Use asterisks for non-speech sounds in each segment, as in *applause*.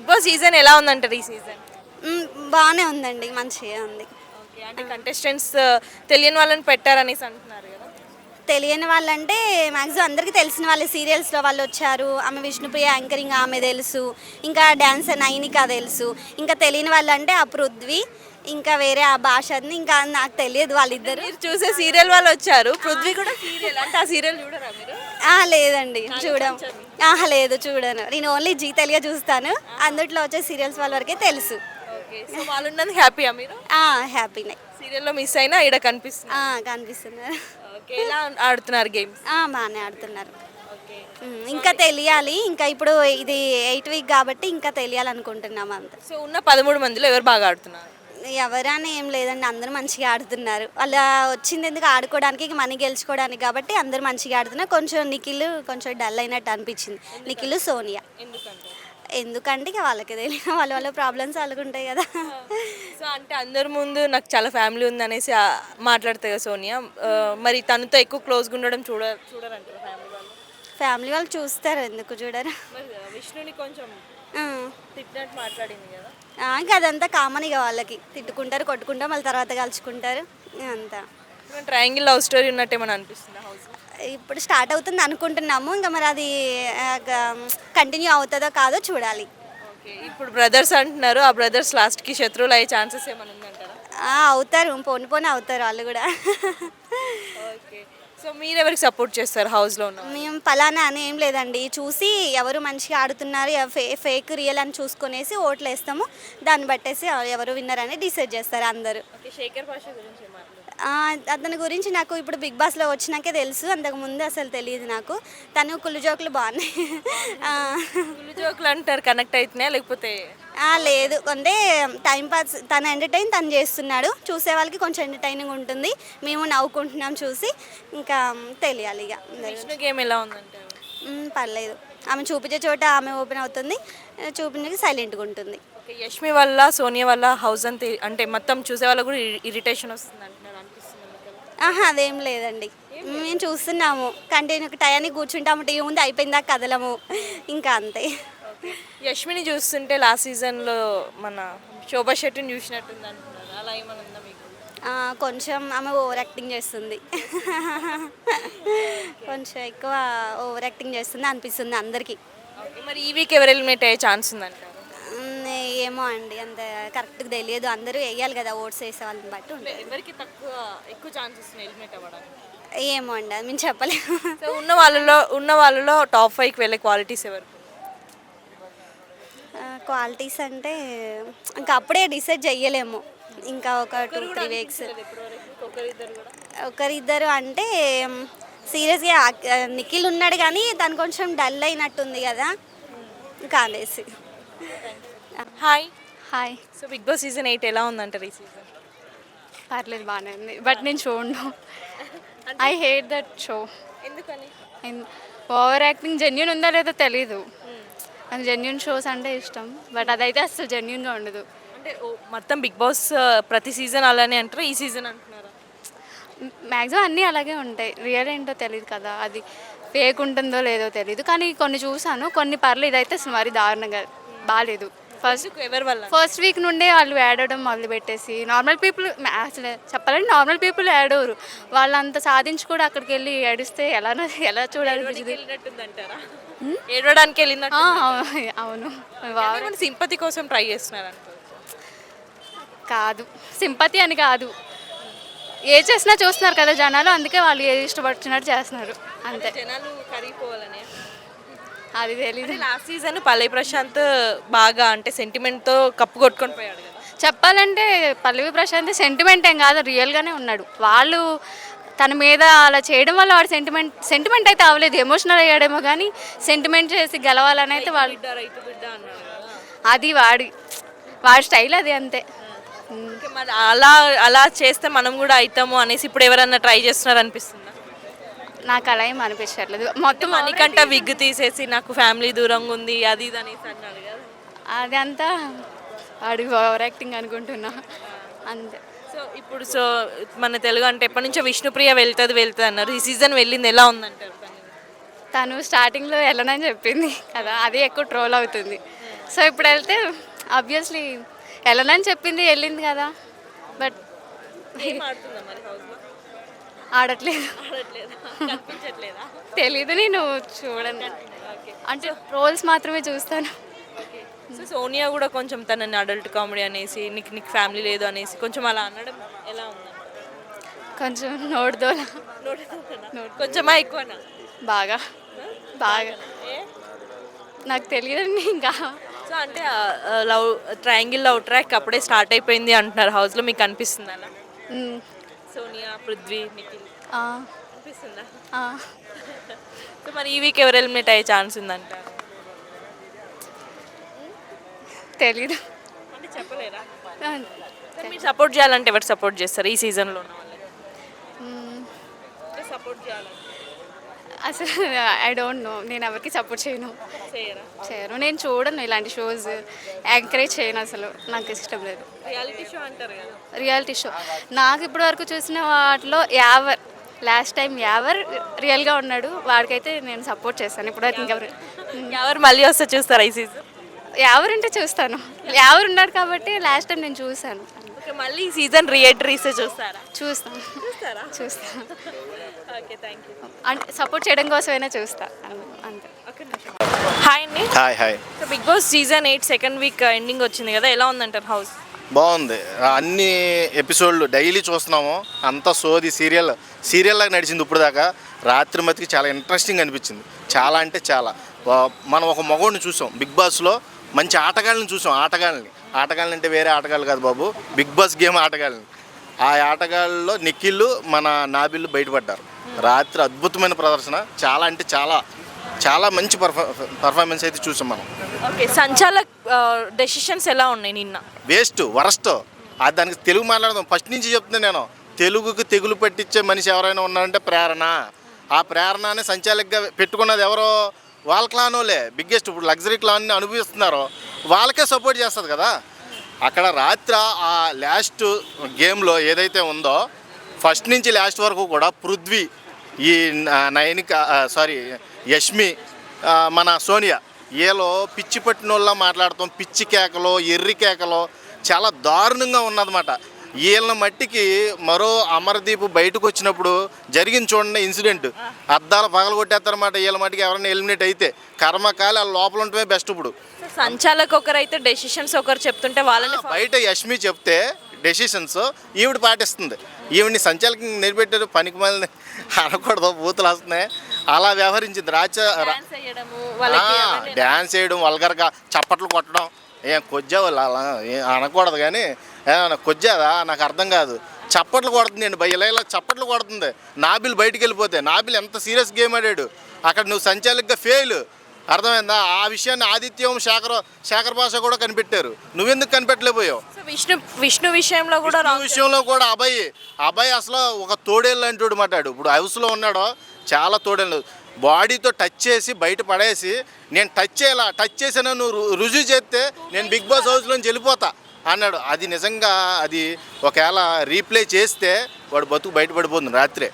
Big Boss season ఎలా ఉందంటారు ఈ సీజన్? బాగానే ఉందండి మంచిగా ఉంది. ఓకే అంటే కంటెస్టెంట్స్ తెలియని వాళ్ళని పెట్టారనేసి అంటున్నారు కదా. తెలియని వాళ్ళంటే మ్యాక్సిమం అందరికీ తెలిసిన వాళ్ళే. సీరియల్స్లో వాళ్ళు వచ్చారు ఆమె విష్ణుప్రియ యాంకరింగ్ ఆమె తెలుసు ఇంకా డాన్సర్ నైనిక తెలుసు. ఇంకా తెలియని వాళ్ళంటే ఆ పృథ్వీ ఇంకా వేరే ఆ భాషని ఇంకా నాకు తెలియదు వాళ్ళిద్దరు. మీరు చూసే సీరియల్ వాళ్ళు వచ్చారు. పృథ్వీ కూడా సీరియల్. అంటే ఆ సీరియల్ చూడరా మీరు? లేదండి చూడం. ఆహా లేదు చూడను. నేను ఓన్లీ జీ తెలుగు చూస్తాను. అందుట్లో వచ్చే సీరియల్స్ వాళ్ళ వరకే తెలుసు. వాళ్ళు ఉన్నది హ్యాపీయా మీరు? హ్యాపీనే. సీరియల్లో మిస్ అయినా ఇక్కడ కనిపిస్తుంది. కనిపిస్తున్నారు ఎలా ఆడుతున్నారు గేమ్స్? బాగానే ఆడుతున్నారు. ఇంకా తెలియాలి. ఇంకా ఇప్పుడు ఇది ఎయిట్ వీక్ కాబట్టి ఇంకా తెలియాలనుకుంటున్నాం అంత. సో ఉన్న పదమూడు మందిలో ఎవరు బాగా ఆడుతున్నారు? ఎవరని ఏం లేదండి అందరూ మంచిగా ఆడుతున్నారు. వాళ్ళ వచ్చింది ఎందుకు ఆడుకోవడానికి ఇక మనీ గెలుచుకోవడానికి కాబట్టి అందరూ మంచిగా ఆడుతున్నారు. కొంచెం నిఖిల్ కొంచెం డల్ అయినట్టు అనిపించింది. నిఖిల్ సోనియా. ఎందుకంటే ఇక వాళ్ళకి తెలియదు వాళ్ళ వాళ్ళ ప్రాబ్లమ్స్ వాళ్ళకు ఉంటాయి కదా. సో అంటే అందరి ముందు నాకు చాలా ఫ్యామిలీ ఉంది అనేసి మాట్లాడుతుంది కదా సోనియా. మరి తనతో ఎక్కువ క్లోజ్గా ఉండడం చూడ చూడరంటారు ఫ్యామిలీ వాళ్ళు? ఫ్యామిలీ వాళ్ళు చూస్తారు ఎందుకు చూడరు? విష్ణుని కొంచెం. తిట్టినట్టు మాట్లాడింది కదా. ఇంకా అదంతా కామన్ ఇక వాళ్ళకి. తిట్టుకుంటారు కొట్టుకుంటారు మళ్ళీ తర్వాత కలుసుకుంటారు. అంతా. ట్రయాంగిల్ లవ్ స్టోరీ ఉన్నట్టు ఏమైనా అనిపిస్తుంది హౌస్ ఇప్పుడు స్టార్ట్ అవుతుంది అనుకుంటున్నాము. ఇంకా మరి అది కంటిన్యూ అవుతుందో కాదో చూడాలి. ఇప్పుడు బ్రదర్స్ అంటున్నారు. ఆ బ్రదర్స్ లాస్ట్కి శత్రువులు అయ్యే ఛాన్సెస్ ఏమైనా ఉందంటారా? అవుతారు. పోను పోను అవుతారు వాళ్ళు కూడా. ఓకే సో మీరు ఎవరికి సపోర్ట్ చేస్తారు హౌస్లో ఉన్న మేము పలానా అని ఏం లేదండి. చూసి ఎవరు మంచిగా ఆడుతున్నారు ఫే ఫేక్ రియల్ అని చూసుకునేసి ఓట్లు వేస్తాము. దాన్ని బట్టేసి ఎవరు విన్నర్ అని డిసైడ్ చేస్తారు అందరూ. శేఖర్ గురించి అతని గురించి నాకు ఇప్పుడు బిగ్ బాస్లో వచ్చినాకే తెలుసు. అంతకు ముందు అసలు తెలియదు నాకు. తను కుళ్ళు జోకులు బాగున్నాయి ఆ, గుళ్ళు జోకులు అంటారు కనెక్ట్ అవుతున్నాయా లేకపోతే లేదు. అంటే టైం పాస్ తను ఎంటర్టైన్ తను చేస్తున్నాడు. చూసే వాళ్ళకి కొంచెం ఎంటర్టైనింగ్ ఉంటుంది. మేము నవ్వుకుంటున్నాం చూసి ఇంకా తెలియాలి ఇక. గేమ్ ఎలా పర్లేదు. ఆమె చూపించే చోట ఆమె ఓపెన్ అవుతుంది. చూపించక సైలెంట్గా ఉంటుంది. యష్మి వల్ల సోనియా వల్ల హౌస్ అంతా అంటే మొత్తం చూసే వాళ్ళకు కూడా ఇరిటేషన్ వస్తుంది అంటున్నారు? ఆహా అదేం లేదండి. మేము చూస్తున్నాము. కంటిన్యూ టయానికి కూర్చుంటాము టీవీ ముందు అయిపోయిందా కదలము. ఇంకా అంతే. యష్మిని చూస్తుంటే లాస్ట్ సీజన్లో మన శోభా శెట్టిని చూసినట్టుంది అంటున్నారు అలా ఏమైనా ఉందా మీకు? కొంచెం ఆమె ఓవర్ యాక్టింగ్ చేస్తుంది. కొంచెం ఎక్కువ ఓవర్ యాక్టింగ్ చేస్తుంది అనిపిస్తుంది అందరికీ. మరి ఈ వీక్ ఎవరు ఎలిమినేట్ అయ్యే ఛాన్స్ ఉందంటారు? మ్, ఏమో అండి అంత కరెక్ట్గా తెలియదు. అందరూ వేయాలి కదా ఓట్స్ వేసే వాళ్ళని బట్టి ఎవరికి తక్కువ ఎక్కువ ఛాన్సెస్ ఎలిమినేట్ అవ్వడానికి? ఏమో అండి అది మేము చెప్పలేము. ఉన్న వాళ్ళలో ఉన్న వాళ్ళలో టాప్ ఫైవ్కి వెళ్ళే క్వాలిటీస్ ఎవరు? క్వాలిటీస్ అంటే ఇంకా అప్పుడే డిసైడ్ చెయ్యలేము. ఇంకా ఒక టూ త్రీ వీక్స్ ఒకరిద్దరు అంటే సీరియస్గా నిఖిల్ ఉన్నాడు కానీ తను కొంచెం డల్ అయినట్టుంది కదా. ఇంకా అనేసి. Hi. Hi. So Bigg Boss season eight ఎలా ఉందంటారు ఈ సీజన్? పర్లేదు బాగానే ఉంది. బట్ నేను చూడను. ఐ హేట్ దట్ షో ఎందుకని? ఓవర్ యాక్టింగ్ జెన్యున్ ఉందో లేదో తెలీదు. నాకు జెన్యున్ షోస్ అంటే ఇష్టం బట్ అదైతే అసలు జెన్యున్గా ఉండదు. అంటే మొత్తం బిగ్ బాస్ ప్రతి సీజన్ అలానే అంటారు? ఈ సీజన్ అంటున్నారా? మ్యాక్సిమం అన్నీ అలాగే ఉంటాయి. రియల్ ఏంటో తెలియదు కదా. అది ఫేక్ ఉంటుందో లేదో తెలియదు కానీ కొన్ని చూసాను. కొన్ని పర్లేదు. ఇదైతే అసలు మరి దారుణంగా బాగాలేదు ఫస్ట్ ఎవరి వల్ల? ఫస్ట్ వీక్ నుండే వాళ్ళు యాడ్ అవ్వడం మొదలు పెట్టేసి నార్మల్ పీపుల్ అసలు చెప్పాలంటే నార్మల్ పీపుల్ యాడ్ అవ్వరు. వాళ్ళంత సాధించి కూడా అక్కడికి వెళ్ళి ఏడిస్తే ఎలా ఎలా వెళ్ళినట్టుందంటారా? ఏడవడానికి అవును. సింపతి కోసం ట్రై చేస్తున్నారు కాదు. సింపతి అని కాదు. ఏ చేసినా చూస్తున్నారు కదా జనాలు అందుకే వాళ్ళు ఏది ఇష్టపడుతున్నట్టు చేస్తున్నారు. అంతే. జనాలు కరిగిపోవాలని. అది తెలీదు. లాస్ట్ సీజన్ పల్లె ప్రశాంత్ బాగా అంటే సెంటిమెంట్తో కప్పు కొట్టుకొని పోయాడు కదా. చెప్పాలంటే పల్లవి ప్రశాంత్ సెంటిమెంట్ ఏం కాదు రియల్గానే ఉన్నాడు. వాళ్ళు తన మీద అలా చేయడం వల్ల వాడు సెంటిమెంట్ సెంటిమెంట్ అయితే అవ్వలేదు. ఎమోషనల్ అయ్యాడేమో కానీ సెంటిమెంట్ చేసి గెలవాలని అయితే కదా అది వాడి వాడి స్టైల్ అది అంతే. మరి అలా అలా చేస్తే మనం కూడా అవుతాము అనేసి ఇప్పుడు ఎవరన్నా ట్రై చేస్తున్నారు అనిపిస్తుందా? నాకు అలా ఏం అనిపించట్లేదు. మొత్తం మనకంట విగ్ తీసేసి నాకు ఫ్యామిలీ దూరంగా ఉంది అది ఇది అనేసి అన్నాడు కదా. అది అంతా వాడి ఓవర్ యాక్టింగ్ అనుకుంటున్నా. అంతే. సో ఇప్పుడు సో మన తెలుగు అంటే ఎప్పటి నుంచో విష్ణుప్రియ వెళ్తుంది వెళ్తుంది అన్నారు. ఈ సీజన్ వెళ్ళింది ఎలా ఉందంటారు తను? స్టార్టింగ్లో వెళ్ళనని చెప్పింది కదా అది ఎక్కువ ట్రోల్ అవుతుంది. సో ఇప్పుడు వెళ్తే ఆబ్వియస్లీ వెళ్ళనని చెప్పింది వెళ్ళింది కదా బట్ ఆడట్లేదు. తెలీదు నేను చూడండి అంటే రోల్స్ మాత్రమే చూస్తాను. సో సోనియా కూడా కొంచెం తనని అడల్ట్ కామెడీ అనేసి నీకు నీకు ఫ్యామిలీ లేదు అనేసి కొంచెం అలా అనడం ఎలా ఉందండి కొంచెం నోడుదోల కొంచెమా ఎక్కువనా? బాగా. బాగా. నాకు తెలియదండి ఇంకా. సో అంటే లవ్ ట్రయాంగిల్ లవ్ ట్రాక్ అప్పుడే స్టార్ట్ అయిపోయింది అంటున్నారు. హౌస్లో మీకు అనిపిస్తుంది అలా? సోనియా పృథ్వీ నిఖిల్. అనిపిస్తుందా. *laughs* సో మరి ఈ వీక్ ఎవరు ఎలిమినేట్ అయ్యే ఛాన్స్ ఉందంటారు తెలీదు. అంటే చెప్పలేరా మీరు సపోర్ట్ చేయాలంటే ఎవరు సపోర్ట్ చేస్తారు ఈ సీజన్లో ఉన్న సపోర్ట్ చేయాలంటే? అసలు ఐ డోంట్ నో నేను ఎవరికి సపోర్ట్ చేయను. చేయరా? చేయను. నేను చూడను ఇలాంటి షోస్ ఎంకరేజ్ చేయను అసలు. నాకు ఇష్టం లేదు. రియాలిటీ షో అంటారు కదా. రియాలిటీ షో నాకు ఇప్పటి వరకు చూసిన వాటిలో యావర్ లాస్ట్ టైం యావర్ రియల్గా ఉన్నాడు. వాడికైతే నేను సపోర్ట్ చేస్తాను. ఇప్పటివరకు ఇంకెవరు *laughs* ఎవరు మళ్ళీ వస్తే చూస్తారా ఈ సీజన్ యావర్ అంటే చూస్తాను. యావర్ ఉన్నాడు కాబట్టి లాస్ట్ టైం నేను చూశాను. ఓకే మళ్ళీ ఈ సీజన్ రియేటరీస్ చూస్తారా? చూస్తాను. చూస్తారా? చూస్తాను ఓకే థ్యాంక్ యూ అంటే సపోర్ట్ చేయడం కోసమైనా చూస్తా. అంతే. ఓకే హాయ్ అండి. Hi hi so Bigg Boss season eight second week ending వచ్చింది కదా ఎలా ఉందంటారు హౌస్ బాగుంది. అన్ని ఎపిసోడ్లు డైలీ చూస్తున్నాము. అంతా సోది సీరియల్ సీరియల్ లాగా నడిచింది ఇప్పుడు దాకా. రాత్రి మతికి చాలా ఇంట్రెస్టింగ్ అనిపించింది. చాలా అంటే చాలా. మనం ఒక మగోడిని చూసాం. బిగ్ బాస్లో మంచి ఆటగాళ్ళని చూసాం. ఆటగాళ్ళని. ఆటగాళ్ళని అంటే వేరే ఆటగాళ్ళు కాదు బాబు. బిగ్ బాస్ గేమ్ ఆటగాళ్ళని. ఆ ఆటగాళ్ళలో నిఖిల్ మన నాబిల్లు బయటపడ్డారు. రాత్రి అద్భుతమైన ప్రదర్శన. చాలా అంటే చాలా చాలా మంచి పర్ఫా పర్ఫార్మెన్స్ అయితే చూసాం మనం. ఓకే సంచాలక్ డెసిషన్స్ ఎలా ఉన్నాయి నిన్న? Waste worst. అది దానికి తెలుగు మాట్లాడదాం. ఫస్ట్ నుంచి చెప్తున్నా నేను. తెలుగుకి తెగులు పట్టించే మనిషి ఎవరైనా ఉన్నారంటే ప్రేరణ. ఆ ప్రేరణని సంచాలకుగా పెట్టుకున్నది ఎవరో? వాళ్ళ క్లానోలే బిగ్గెస్ట్ ఇప్పుడు లగ్జరీ క్లాన్ని అనుభవిస్తున్నారో. వాళ్ళకే సపోర్ట్ చేస్తుంది కదా. అక్కడ రాత్రి ఆ లాస్ట్ గేమ్లో ఏదైతే ఉందో ఫస్ట్ నుంచి లాస్ట్ వరకు కూడా పృథ్వీ ఈ నయనిక సారీ యష్మి మన సోనియా ఏలో పిచ్చి పట్టిన వాళ్ళ మాట్లాడతాం పిచ్చి కేకలో ఎర్రి కేకలో చాలా దారుణంగా ఉన్నదన్నమాట. వీళ్ళ మట్టికి మరో అమర్దీప్ బయటకు వచ్చినప్పుడు జరిగింది చూడండి ఇన్సిడెంట్. అద్దాలు పగలగొట్టేస్తారన్నమాట వీళ్ళ మట్టికి ఎవరైనా ఎలిమినేట్ అయితే. కర్మకాలి వాళ్ళ లోపల ఉండటమే బెస్ట్ ఇప్పుడు. సంచాలక్ ఒకరైతే డెసిషన్స్ ఒకరు చెప్తుంటే వాళ్ళని బయట యష్మి చెప్తే డెసిషన్స్ ఈవిడ పాటిస్తుంది. ఈవిడ్ని సంచాలకం నిలబెట్టారు పనికి మళ్ళీ అనకూడదు బూతులు వస్తున్నాయి. అలా వ్యవహరించింది. రాచ డ్యాన్స్ చేయడం వల్గర్గా చప్పట్లు కొట్టడం. ఏం కొజ్జా వాళ్ళు అలా ఏం అనకూడదు కానీ ఏమన్నా కొజ్జాదా నాకు అర్థం కాదు. చప్పట్లు కొడుతుంది అండి ఇలా ఇలా చప్పట్లు కొడుతుంది. నాబిల్ బయటికి వెళ్ళిపోతే నాబిల్ ఎంత సీరియస్ గేమ్ ఆడాడు. అక్కడ నువ్వు సంచాలకుగా ఫెయిల్ అర్థమైందా? ఆ విషయాన్ని ఆదిత్యం శేఖర్ శేఖర్ భాష కూడా కనిపెట్టారు. నువ్వెందుకు కనిపెట్టలేకపోయావు? విష్ణు విష్ణు విషయంలో కూడా విష్ణు wrong విషయంలో కూడా అబ్బాయి అబ్బాయి అసలు ఒక తోడేళ్ళు అంటాడు మాట్లాడు ఇప్పుడు హౌస్లో ఉన్నాడో చాలా తోడేళ్ళు. బాడీతో టచ్ చేసి బయట పడేసి నేను టచ్ చేయాలా? టచ్ చేసినా నువ్వు రుజువు చేస్తే నేను బిగ్ బాస్ హౌస్లోంచి వెళ్ళిపోతా అన్నాడు. అది నిజంగా అది ఒకవేళ రీప్లే చేస్తే వాడు బతుకు బయటపడిపోతుంది రాత్రే.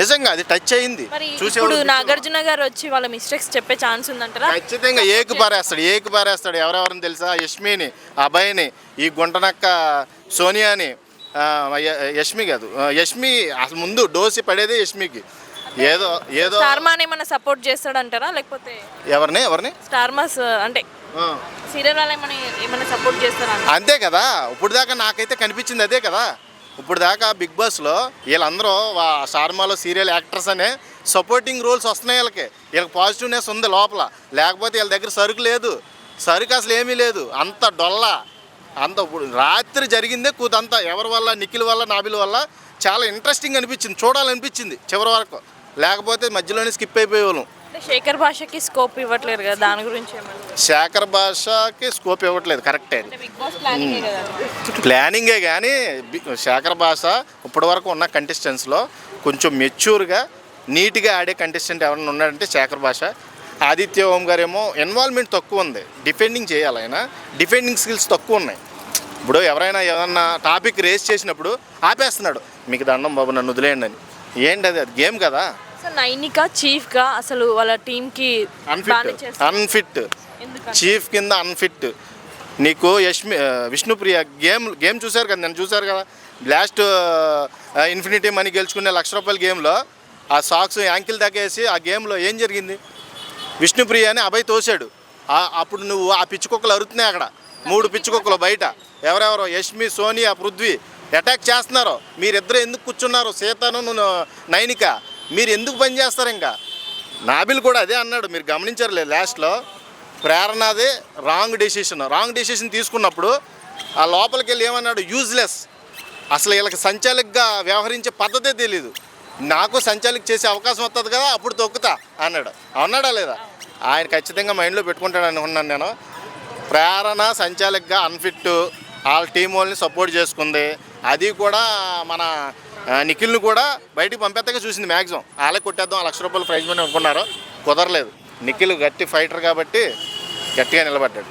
నిజంగా అది టచ్ అయింది. చూసేవాడు నాగార్జున గారు వచ్చి వాళ్ళ మిస్టేక్స్ చెప్పే ఛాన్స్ ఉందంటారా? ఖచ్చితంగా ఏకు పారేస్తాడు ఏకు పారేస్తాడు. ఎవరెవరిని తెలుసా? యష్మిని అభయ్ని ఈ గుంటనక్క సోనియాని యష్మి కాదు. యష్మి అసలు ముందు డోసి పడేదే యష్మికి. ఏదో ఏదో స్టార్ మాన్ ఏమైనా సపోర్ట్ చేస్తాడంటారా? లేకపోతే ఎవరిని ఎవరిని? స్టార్ మాస్ అంటే. సీరియల్ వాళ్ళు ఏమైనా ఏమైనా సపోర్ట్ చేస్తారా? అంతే కదా. ఇప్పుడు దాకా నాకైతే కనిపించింది అదే కదా. ఇప్పుడు దాకా బిగ్ బాస్లో వీళ్ళందరూ వా- షార్మాలో సీరియల్ యాక్టర్స్ అనే సపోర్టింగ్ రోల్స్ వస్తున్నాయి వీళ్ళకి. వీళ్ళకి పాజిటివ్నెస్ ఉంది లోపల. లేకపోతే వీళ్ళ దగ్గర సరుకు లేదు. సరుకు అసలు ఏమీ లేదు. అంత డొల్ల. అంత ఇప్పుడు రాత్రి జరిగిందే కూతంతా. ఎవరి వల్ల నిఖిల్ వల్ల నాబిల్ వల్ల చాలా ఇంట్రెస్టింగ్ అనిపించింది. చూడాలనిపించింది చివరి వరకు. లేకపోతే మధ్యలోనే స్కిప్ అయిపోయేవాళ్ళం. శేఖర్ భాషకి స్కోప్ ఇవ్వట్లేరు కదా దాని గురించి శేఖర్ భాషకి స్కోప్ ఇవ్వట్లేదు కరెక్టే ప్లానింగ్ కానీ శేఖర్ భాష ఇప్పటి వరకు ఉన్న కంటెస్టెంట్స్లో కొంచెం మెచ్యూర్గా నీట్గా ఆడే కంటెస్టెంట్ ఎవరైనా ఉన్నాడంటే శేఖర్ భాష. ఆదిత్య ఓం గారేమో ఇన్వాల్వ్మెంట్ తక్కువ ఉంది. డిఫెండింగ్ చేయాలి ఆయన. డిఫెండింగ్ స్కిల్స్ తక్కువ ఉన్నాయి. ఇప్పుడు ఎవరైనా ఏదన్నా టాపిక్ రేస్ చేసినప్పుడు ఆపేస్తున్నాడు. మీకు దండం బాబు నన్ను వదిలేయండి అని. ఏంటి అది అది గేమ్ కదా? నైనిక చీఫ్గా అసలు వాళ్ళ టీమ్కి అన్ఫిట్ అన్ఫిట్ చీఫ్ కింద అన్ఫిట్ నీకు యష్మి ఆ, విష్ణుప్రియ గేమ్ గేమ్ చూశారు కదా? నేను చూశారు కదా? లాస్ట్ ఇన్ఫినిటీ మనీ గెలుచుకునే లక్ష రూపాయల గేమ్లో ఆ సాక్స్ యాంకిల్ దాకా వేసి ఆ గేమ్లో ఏం జరిగింది? విష్ణుప్రియ అని అభయ్ తోశాడు. ఆ- అప్పుడు నువ్వు ఆ పిచ్చి కుక్కలు అరుతున్నాయి అక్కడ. మూడు పిచ్చి కుక్కలు బయట. ఎవరెవరో? యష్మి సోనియా పృథ్వీ. అటాక్ చేస్తున్నారు. మీరిద్దరు ఎందుకు కూర్చున్నారు? సీతను నైనిక మీరు ఎందుకు పని చేస్తారు ఇంకా? నాబిల్ కూడా అదే అన్నాడు మీరు గమనించారు లాస్ట్లో ప్రేరణదే రాంగ్ డెసిషన్ రాంగ్ డెసిషన్ తీసుకున్నప్పుడు ఆ లోపలికి వెళ్ళి ఏమన్నాడు? యూజ్లెస్ అసలు వీళ్ళకి సంచాలకుగా వ్యవహరించే పద్ధతే తెలియదు నాకు సంచాలక్ చేసే అవకాశం వస్తుంది కదా అప్పుడు తొక్కుతా అన్నాడు. అన్నాడా లేదా? ఆయన ఖచ్చితంగా మైండ్లో పెట్టుకుంటాడు అనుకున్నాను నేను. ప్రేరణ సంచాలకుగా అన్ఫిట్ వాళ్ళ టీం వాళ్ళని సపోర్ట్ చేసుకుంది. అది కూడా మన నిఖిల్ని కూడా బయటికి పంపేత్తగా చూసింది మ్యాక్సిమం వాళ్ళకి కొట్టేద్దాం ఆ లక్ష రూపాయలు ప్రైజ్ మనీ అనుకున్నారు కుదరలేదు. నిఖిల్ గట్టి ఫైటర్ కాబట్టి గట్టిగా నిలబడ్డాడు.